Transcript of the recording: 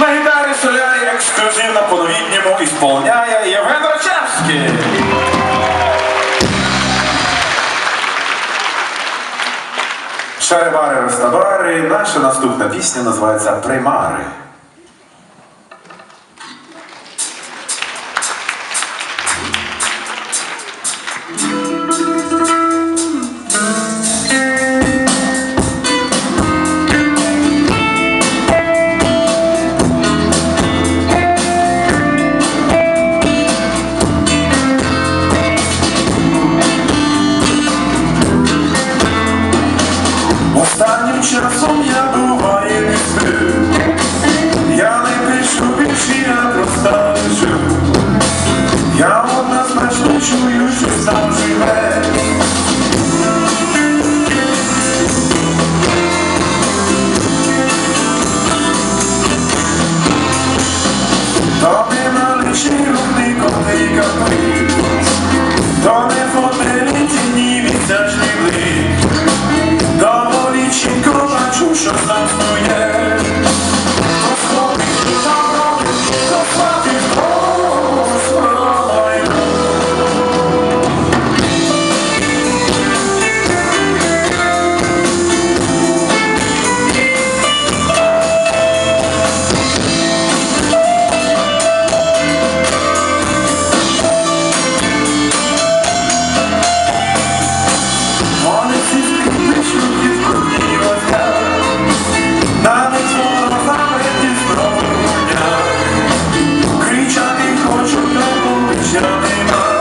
На гітарі солярі ексклюзивно по-новітньому ісполняє Євген Рачевський. Шарибари Ростабари, наша наступна пісня називається Примари. Останнім часом я буває не спив her. Oh,